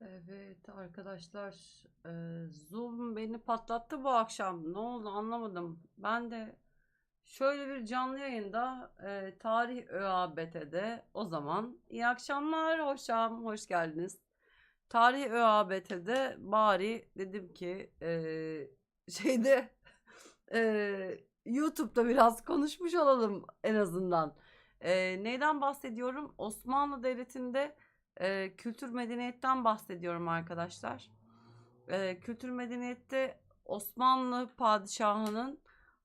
Evet arkadaşlar, e, Zoom beni patlattı bu akşam. Ne oldu anlamadım. Ben de şöyle bir canlı yayında e, Tarih ÖABT'de o zaman iyi akşamlar hoşam, hoş geldiniz. Tarih ÖABT'de bari dedim ki e, şeyde YouTube'da biraz konuşmuş olalım en azından. Neyden bahsediyorum? Osmanlı Devleti'nde e, kültür medeniyetten bahsediyorum arkadaşlar. E, kültür medeniyette Osmanlı padişahının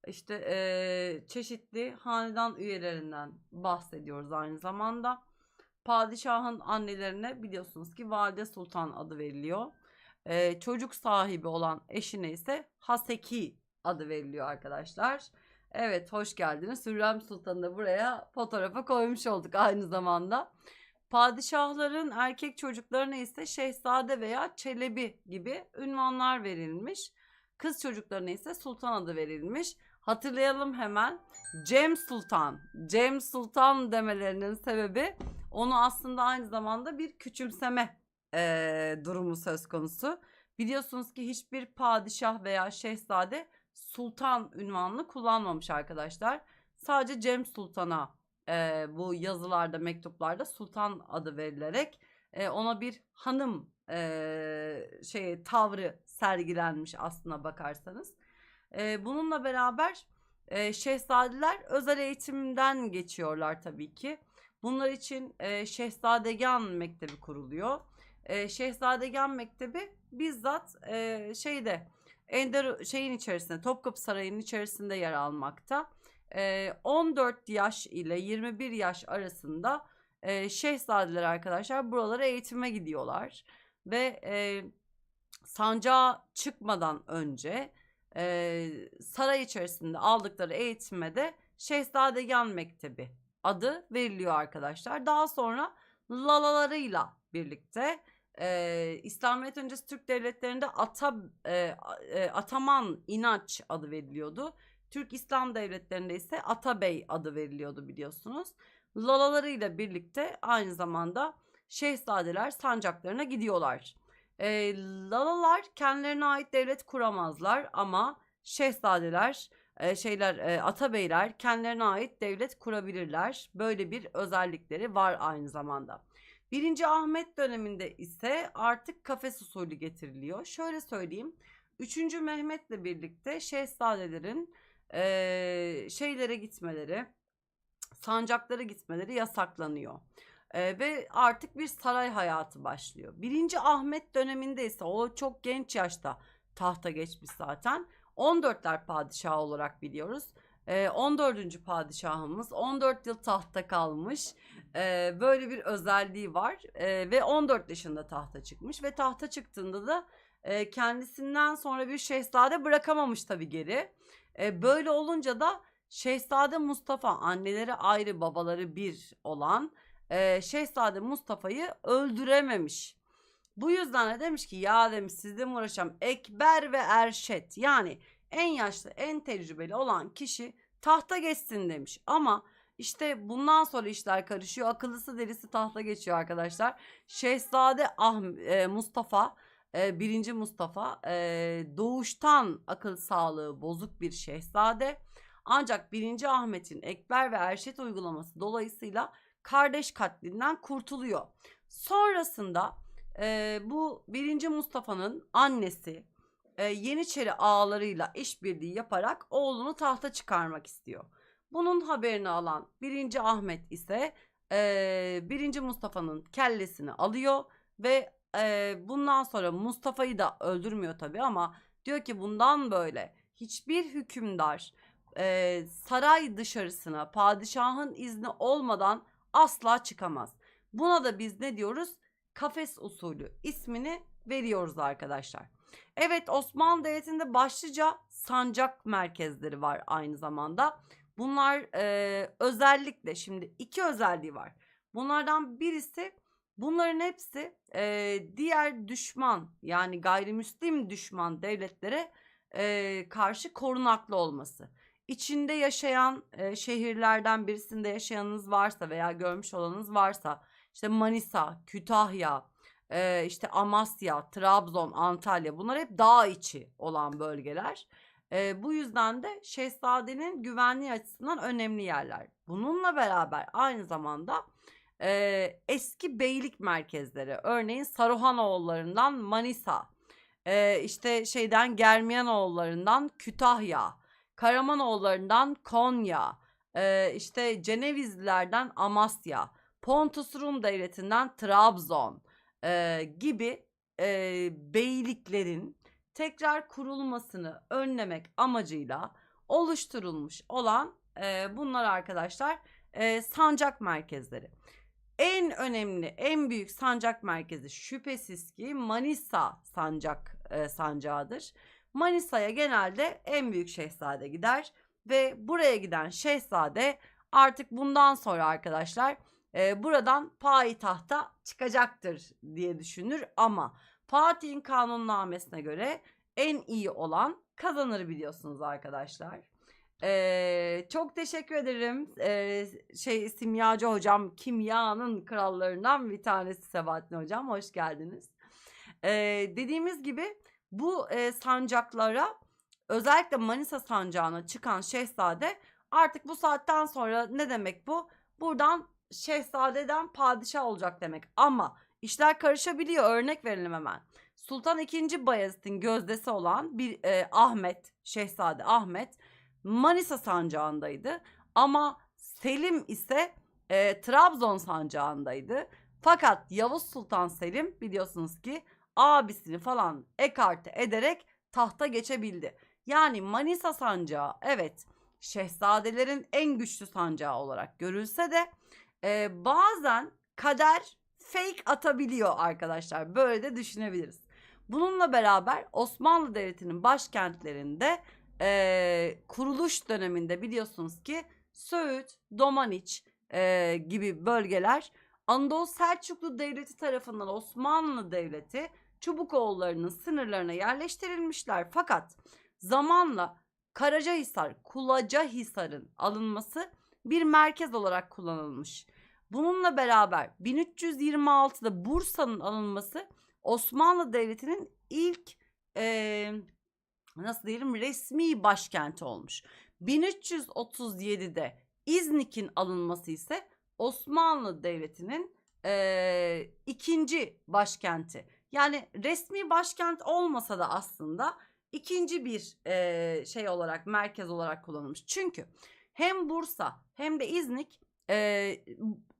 işte e, çeşitli hanedan üyelerinden bahsediyoruz aynı zamanda. Padişahın annelerine biliyorsunuz ki Valide Sultan adı veriliyor. E, çocuk sahibi olan eşine ise Haseki adı veriliyor arkadaşlar. Evet hoş geldiniz. Hürrem Sultan'ı da buraya fotoğrafa koymuş olduk aynı zamanda. Padişahların erkek çocuklarına ise şehzade veya çelebi gibi ünvanlar verilmiş. Kız çocuklarına ise sultan adı verilmiş. Hatırlayalım hemen. Cem Sultan. Cem Sultan demelerinin sebebi onu aslında aynı zamanda bir küçümseme eee, durumu söz konusu. Biliyorsunuz ki hiçbir padişah veya şehzade sultan ünvanını kullanmamış arkadaşlar. Sadece Cem Sultan'a e, bu yazılarda, mektuplarda sultan adı verilerek e, ona bir hanım e, şey tavrı sergilenmiş aslına bakarsanız. E, bununla beraber e, şehzadeler özel eğitimden geçiyorlar tabii ki. Bunlar için e, Şehzadegân Mektebi kuruluyor. E, Şehzadegân Mektebi bizzat e, şeyde Ender şeyin içerisinde Topkapı Sarayı'nın içerisinde yer almakta. E, 14 yaş ile 21 yaş arasında şehzadeler arkadaşlar buralara eğitime gidiyorlar ve e, sancağa çıkmadan önce saray içerisinde aldıkları eğitime de Şehzadegân Mektebi adı veriliyor arkadaşlar. Daha sonra lalalarıyla birlikte e, İslamiyet öncesi Türk devletlerinde ata e, Ataman İnaç adı veriliyordu. Türk İslam devletlerinde ise Atabey adı veriliyordu biliyorsunuz. Lalalarıyla birlikte aynı zamanda şehzadeler sancaklarına gidiyorlar. E, Lalalar kendilerine ait devlet kuramazlar ama şehzadeler e, şeyler e, atabeyler kendilerine ait devlet kurabilirler. Böyle bir özellikleri var aynı zamanda. Birinci Ahmet döneminde ise artık kafes usulü getiriliyor. Şöyle söyleyeyim. Üçüncü Mehmet'le birlikte şehzadelerin e, şeylere gitmeleri, sancaklara gitmeleri yasaklanıyor. E, ve artık bir saray hayatı başlıyor. Birinci Ahmet döneminde ise o çok genç yaşta tahta geçmiş zaten. 14'ler padişahı olarak biliyoruz. E, 14. padişahımız 14 yıl tahta kalmış. E, böyle bir özelliği var e, ve 14 yaşında tahta çıkmış ve tahta çıktığında da e, kendisinden sonra bir şehzade bırakamamış tabii geri. E, böyle olunca da Şehzade Mustafa anneleri ayrı babaları bir olan e, Şehzade Mustafa'yı öldürememiş. Bu yüzden de demiş ki ya demiş sizle mi uğraşacağım Ekber ve Erşet yani en yaşlı en tecrübeli olan kişi tahta geçsin demiş. Ama işte bundan sonra işler karışıyor. Akıllısı delisi tahta geçiyor arkadaşlar. Şehzade ah, e, Mustafa e, birinci Mustafa doğuştan akıl sağlığı bozuk bir şehzade. Ancak birinci Ahmet'in Ekber ve Erşet uygulaması dolayısıyla kardeş katlinden kurtuluyor. Sonrasında bu birinci Mustafa'nın annesi Yeniçeri ağalarıyla işbirliği yaparak oğlunu tahta çıkarmak istiyor. Bunun haberini alan birinci Ahmet ise e, birinci Mustafa'nın kellesini alıyor ve e, bundan sonra Mustafa'yı da öldürmüyor tabii ama diyor ki bundan böyle hiçbir hükümdar e, saray dışarısına padişahın izni olmadan asla çıkamaz. Buna da biz ne diyoruz? Kafes usulü ismini veriyoruz arkadaşlar. Evet Osmanlı Devleti'nde başlıca sancak merkezleri var aynı zamanda. Bunlar e, özellikle şimdi iki özelliği var. Bunlardan birisi bunların hepsi e, diğer düşman yani gayrimüslim düşman devletlere e, karşı korunaklı olması. İçinde yaşayan e, şehirlerden birisinde yaşayanınız varsa veya görmüş olanınız varsa işte Manisa, Kütahya, e, işte Amasya, Trabzon, Antalya bunlar hep dağ içi olan bölgeler. E, bu yüzden de Şehzade'nin güvenliği açısından önemli yerler. Bununla beraber aynı zamanda e, eski beylik merkezleri örneğin Saruhanoğullarından Manisa, e, işte şeyden Germiyanoğullarından Kütahya, Karamanoğullarından Konya, e, işte Cenevizlilerden Amasya, Pontus Rum Devleti'nden Trabzon e, gibi e, beyliklerin tekrar kurulmasını önlemek amacıyla oluşturulmuş olan e, bunlar arkadaşlar e, sancak merkezleri. En önemli, en büyük sancak merkezi şüphesiz ki Manisa sancak e, sancağıdır. Manisa'ya genelde en büyük şehzade gider ve buraya giden şehzade artık bundan sonra arkadaşlar e, buradan payitahta çıkacaktır diye düşünür ama Fatih'in kanunnamesine göre en iyi olan kazanır biliyorsunuz arkadaşlar. Ee, çok teşekkür ederim. Ee, şey simyacı hocam kimyanın krallarından bir tanesi Sebahattin hocam hoş geldiniz. Ee, dediğimiz gibi bu e, sancaklara özellikle Manisa sancağına çıkan şehzade artık bu saatten sonra ne demek bu? Buradan şehzadeden padişah olacak demek. Ama işler karışabiliyor. Örnek verelim hemen. Sultan II. Bayezid'in gözdesi olan bir e, Ahmet, Şehzade Ahmet Manisa sancağındaydı. Ama Selim ise e, Trabzon sancağındaydı. Fakat Yavuz Sultan Selim biliyorsunuz ki abisini falan ekarte ederek tahta geçebildi. Yani Manisa sancağı evet şehzadelerin en güçlü sancağı olarak görülse de e, bazen kader fake atabiliyor arkadaşlar. Böyle de düşünebiliriz. Bununla beraber Osmanlı Devleti'nin başkentlerinde e, kuruluş döneminde biliyorsunuz ki Söğüt, Domaniç e, gibi bölgeler Anadolu Selçuklu Devleti tarafından Osmanlı Devleti Çubukoğulları'nın sınırlarına yerleştirilmişler. Fakat zamanla Karacahisar, Kulacahisar'ın alınması bir merkez olarak kullanılmış. Bununla beraber 1326'da Bursa'nın alınması Osmanlı Devleti'nin ilk e, nasıl diyelim resmi başkenti olmuş. 1337'de İznik'in alınması ise Osmanlı Devleti'nin e, ikinci başkenti. Yani resmi başkent olmasa da aslında ikinci bir e, şey olarak merkez olarak kullanılmış. Çünkü hem Bursa hem de İznik e,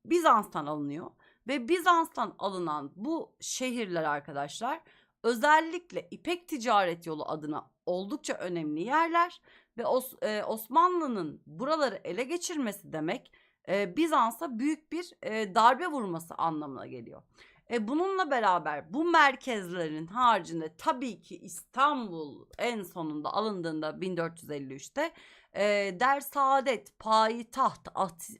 Bizans'tan alınıyor ve Bizans'tan alınan bu şehirler arkadaşlar özellikle İpek Ticaret Yolu adına oldukça önemli yerler ve Os, e, Osmanlı'nın buraları ele geçirmesi demek e, Bizans'a büyük bir e, darbe vurması anlamına geliyor. E, bununla beraber bu merkezlerin haricinde tabii ki İstanbul en sonunda alındığında 1453'te e, Der Payitaht,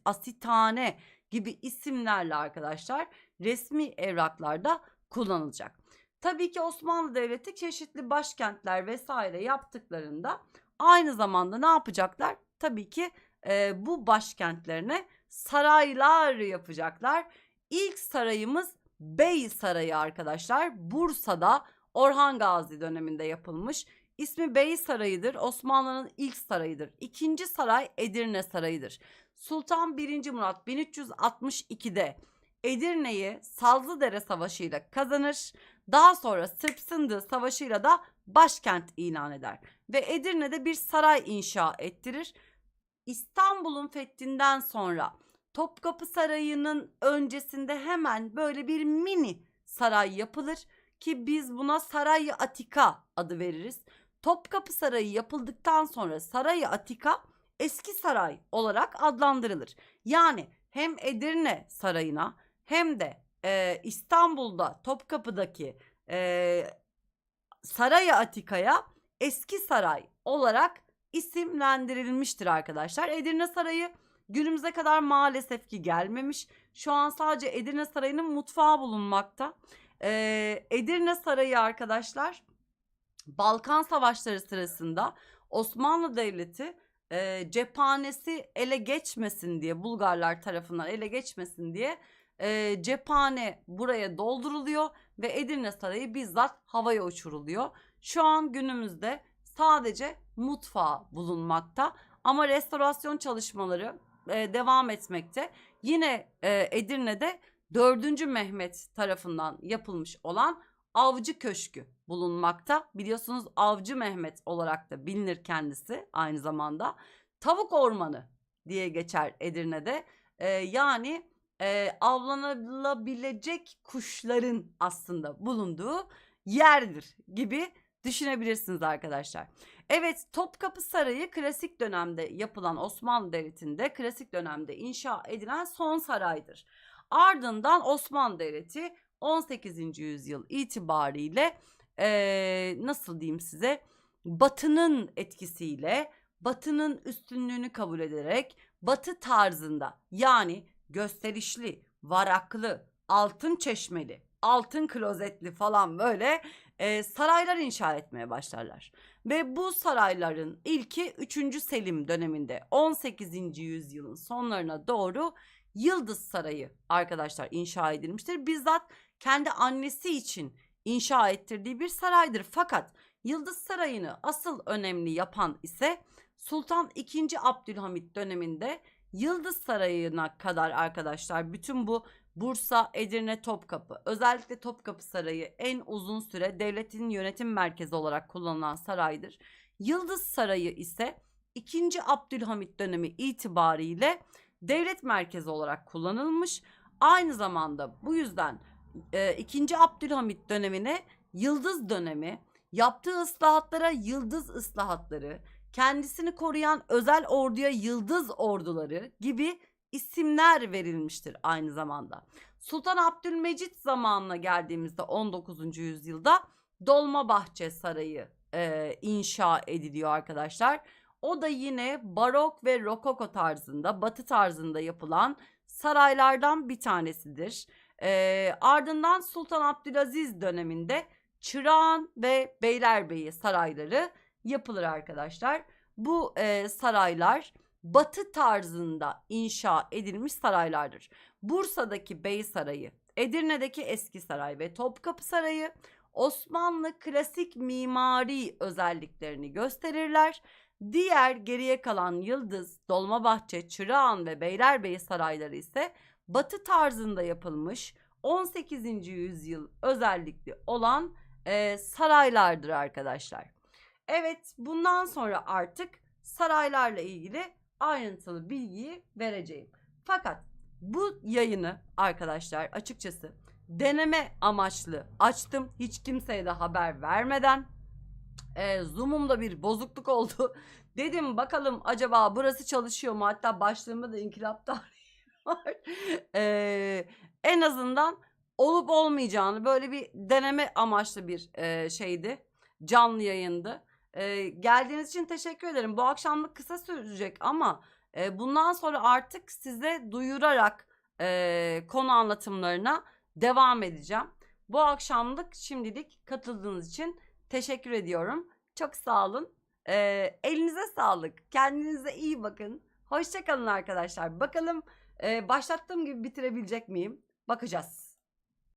Asitane gibi isimlerle arkadaşlar resmi evraklarda kullanılacak. Tabii ki Osmanlı Devleti çeşitli başkentler vesaire yaptıklarında aynı zamanda ne yapacaklar? Tabii ki e, bu başkentlerine saraylar yapacaklar. İlk sarayımız Bey Sarayı arkadaşlar. Bursa'da Orhan Gazi döneminde yapılmış. İsmi Bey Sarayı'dır. Osmanlı'nın ilk sarayıdır. İkinci saray Edirne Sarayı'dır. Sultan 1. Murat 1362'de Edirne'yi Sazlıdere Savaşı ile kazanır. Daha sonra Sırp Sındığı Savaşı'yla da başkent ilan eder. Ve Edirne'de bir saray inşa ettirir. İstanbul'un fethinden sonra Topkapı Sarayı'nın öncesinde hemen böyle bir mini saray yapılır ki biz buna Saray Atika adı veririz. Topkapı Sarayı yapıldıktan sonra Saray Atika eski saray olarak adlandırılır. Yani hem Edirne Sarayı'na hem de e, İstanbul'da Topkapı'daki e, Saray Atika'ya eski saray olarak isimlendirilmiştir arkadaşlar. Edirne Sarayı günümüze kadar maalesef ki gelmemiş. Şu an sadece Edirne Sarayı'nın mutfağı bulunmakta. Ee, Edirne Sarayı arkadaşlar Balkan Savaşları sırasında Osmanlı Devleti e, cephanesi ele geçmesin diye Bulgarlar tarafından ele geçmesin diye e, cephane buraya dolduruluyor ve Edirne Sarayı bizzat havaya uçuruluyor. Şu an günümüzde sadece mutfağı bulunmakta ama restorasyon çalışmaları e, devam etmekte. Yine e, Edirne'de 4. Mehmet tarafından yapılmış olan Avcı Köşkü bulunmakta. Biliyorsunuz Avcı Mehmet olarak da bilinir kendisi aynı zamanda. Tavuk Ormanı diye geçer Edirne'de. E, yani e, avlanabilecek kuşların aslında bulunduğu yerdir gibi düşünebilirsiniz arkadaşlar. Evet Topkapı Sarayı klasik dönemde yapılan Osmanlı Devleti'nde klasik dönemde inşa edilen son saraydır. Ardından Osmanlı Devleti 18. yüzyıl itibariyle eee, nasıl diyeyim size Batı'nın etkisiyle Batı'nın üstünlüğünü kabul ederek Batı tarzında yani gösterişli, varaklı, altın çeşmeli, altın klozetli falan böyle e, saraylar inşa etmeye başlarlar. Ve bu sarayların ilki 3. Selim döneminde 18. yüzyılın sonlarına doğru Yıldız Sarayı arkadaşlar inşa edilmiştir. Bizzat kendi annesi için inşa ettirdiği bir saraydır. Fakat Yıldız Sarayı'nı asıl önemli yapan ise Sultan II. Abdülhamit döneminde Yıldız Sarayı'na kadar arkadaşlar bütün bu Bursa, Edirne, Topkapı. Özellikle Topkapı Sarayı en uzun süre devletin yönetim merkezi olarak kullanılan saraydır. Yıldız Sarayı ise 2. Abdülhamit dönemi itibariyle devlet merkezi olarak kullanılmış. Aynı zamanda bu yüzden e, 2. Abdülhamit dönemine Yıldız dönemi, yaptığı ıslahatlara Yıldız ıslahatları, kendisini koruyan özel orduya Yıldız orduları gibi isimler verilmiştir aynı zamanda. Sultan Abdülmecit zamanına geldiğimizde 19. yüzyılda Dolmabahçe Sarayı e, inşa ediliyor arkadaşlar. O da yine barok ve rokoko tarzında, batı tarzında yapılan saraylardan bir tanesidir. E, ardından Sultan Abdülaziz döneminde Çırağan ve Beylerbeyi sarayları yapılır arkadaşlar. Bu e, saraylar batı tarzında inşa edilmiş saraylardır. Bursa'daki Bey Sarayı, Edirne'deki Eski Saray ve Topkapı Sarayı Osmanlı klasik mimari özelliklerini gösterirler. Diğer geriye kalan Yıldız, Dolmabahçe, Çırağan ve Beylerbeyi sarayları ise batı tarzında yapılmış 18. yüzyıl özellikli olan e, saraylardır arkadaşlar. Evet bundan sonra artık saraylarla ilgili ayrıntılı bilgiyi vereceğim. Fakat bu yayını arkadaşlar açıkçası deneme amaçlı açtım. Hiç kimseye de haber vermeden. E, Zoom'umda bir bozukluk oldu. Dedim bakalım acaba burası çalışıyor mu? Hatta başlığımda da inkılap tarihi var. E, en azından olup olmayacağını böyle bir deneme amaçlı bir e, şeydi. Canlı yayındı. E, geldiğiniz için teşekkür ederim. Bu akşamlık kısa sürecek ama e, bundan sonra artık size duyurarak e, konu anlatımlarına devam edeceğim. Bu akşamlık şimdilik katıldığınız için teşekkür ediyorum. Çok sağ olun. E, elinize sağlık. Kendinize iyi bakın. Hoşçakalın arkadaşlar. Bakalım e, başlattığım gibi bitirebilecek miyim? Bakacağız.